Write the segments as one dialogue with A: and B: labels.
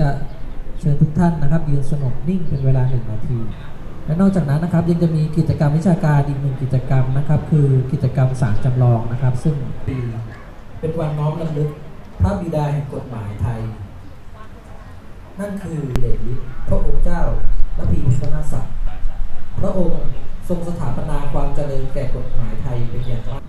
A: จะเชิญทุกท่านนะครับ ยืนสงบนิ่งเป็นเวลาหนึ่งนาที และนอกจากนั้นนะครับยังจะมีกิจกรรมวิชาการอีกหนึ่งกิจกรรมนะครับ คือกิจกรรมสารจำลองนะครับ ซึ่งเป็นวันน้อมรำลึกพระบิดาแห่งกฎหมายไทย นั่นคือเดชฤทธิ์พระองค์เจ้าและพีพุทธนาศักดิ์พระองค์ทรงสถาปนาความเจริญแก่กฎหมายไทยเป็นอย่างมาก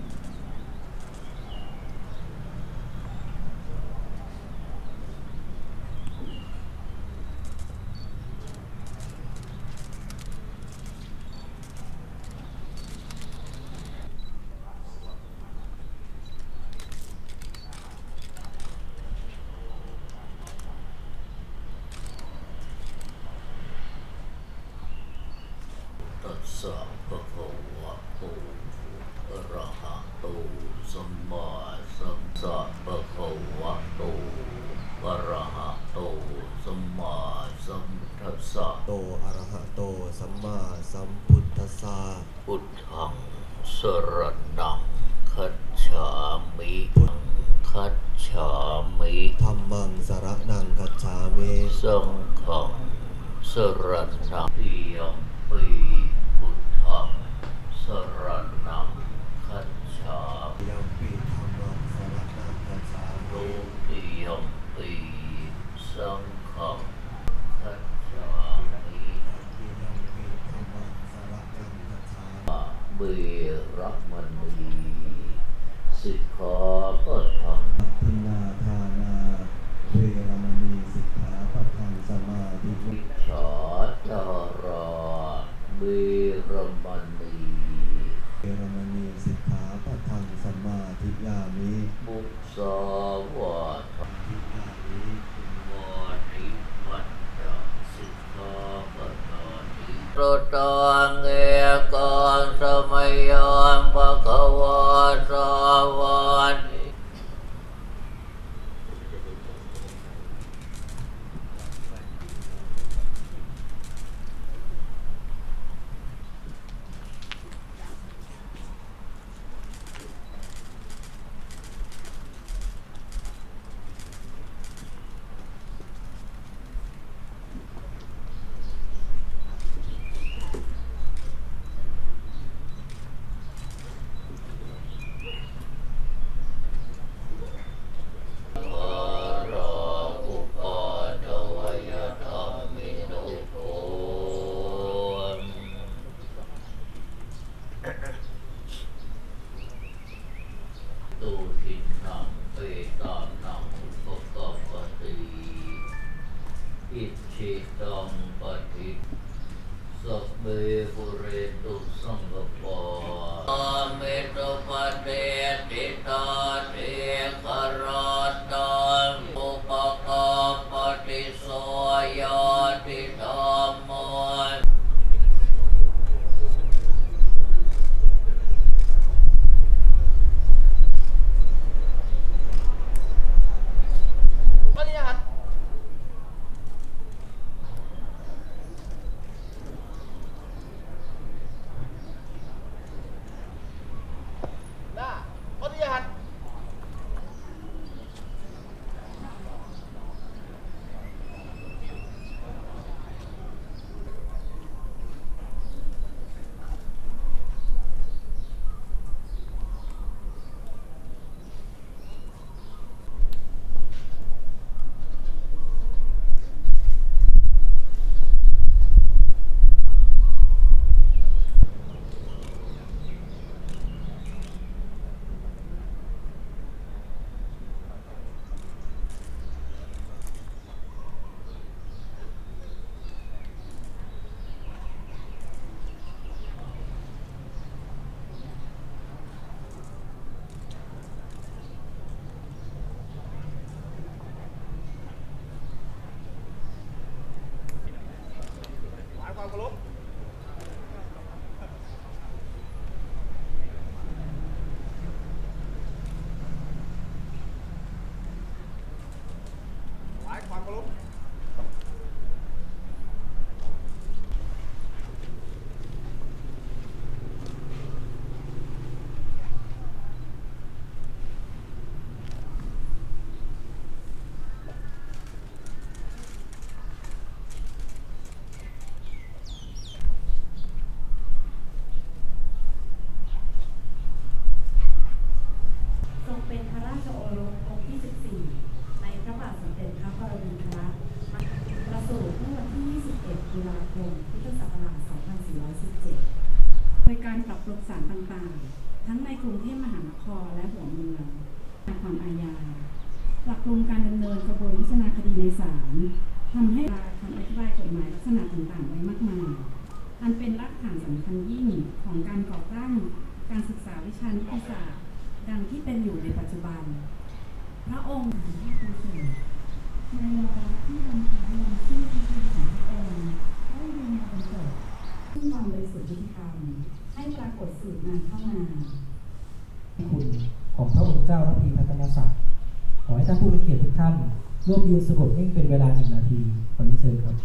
B: ตั สสะภะคะวะโตอะระหะโตสัมมาสัมสะภะคะวะโตอะระหะโตสัมมาสัมพุทธัสสะ
C: โตอะระหะโตสัมมาสัมพุทธัสสะ
B: พุทธังสรณังคัจฉามิคัจฉามิ
C: ธัมมังสระนังกัจฉามิ
B: สังฆังสรณังติยมปีพุทธังสรณังคัจฉามิ
C: ยัมปิธัมมังสระนังกัจฉา
B: โล
C: มิ
B: ติยมปีสังฆังคัจฉามิ
C: ยัมปิธัมมังสระนังกัจฉามิ
B: เบรมณีสิกขาปะทัง
C: ทินาทานาเวรมณีสิกขาปะทังสมาธิ
B: วิชาจาราเบ
C: of the Bureto กา
B: ร
D: ปรับปรุงศาลต่างๆ ทั้งในกรุงเทพมหานครและหัวเมืองตามความอาญาปรับปรุงการดำเนินกระบวนพิจารณาคดีในศาลทำให้คำอธิบายกฎหมายลักษณะต่างๆไว้มากมาย อันเป็นรากฐานสำคัญยิ่งของการก่อตั้งการศึกษาวิชานิติศาสตร์ ดังที่เป็นอยู่ในปัจจุบัน พระองค์ที่ทรงเสด็จในวาระที่วันคล้าย ซึ่งความบริสุทธิ์ยุติธรรมให้ปรากฏสืบมาเข้ามา
A: คุณของพระองค์เจ้าระพีพัฒนศักดิ์ขอให้ท่านผู้มีเกียรติทุกท่านร่วมยืนสงบนิ่งเป็นเวลาหนึ่งนาทีขอเรียนเชิญครับ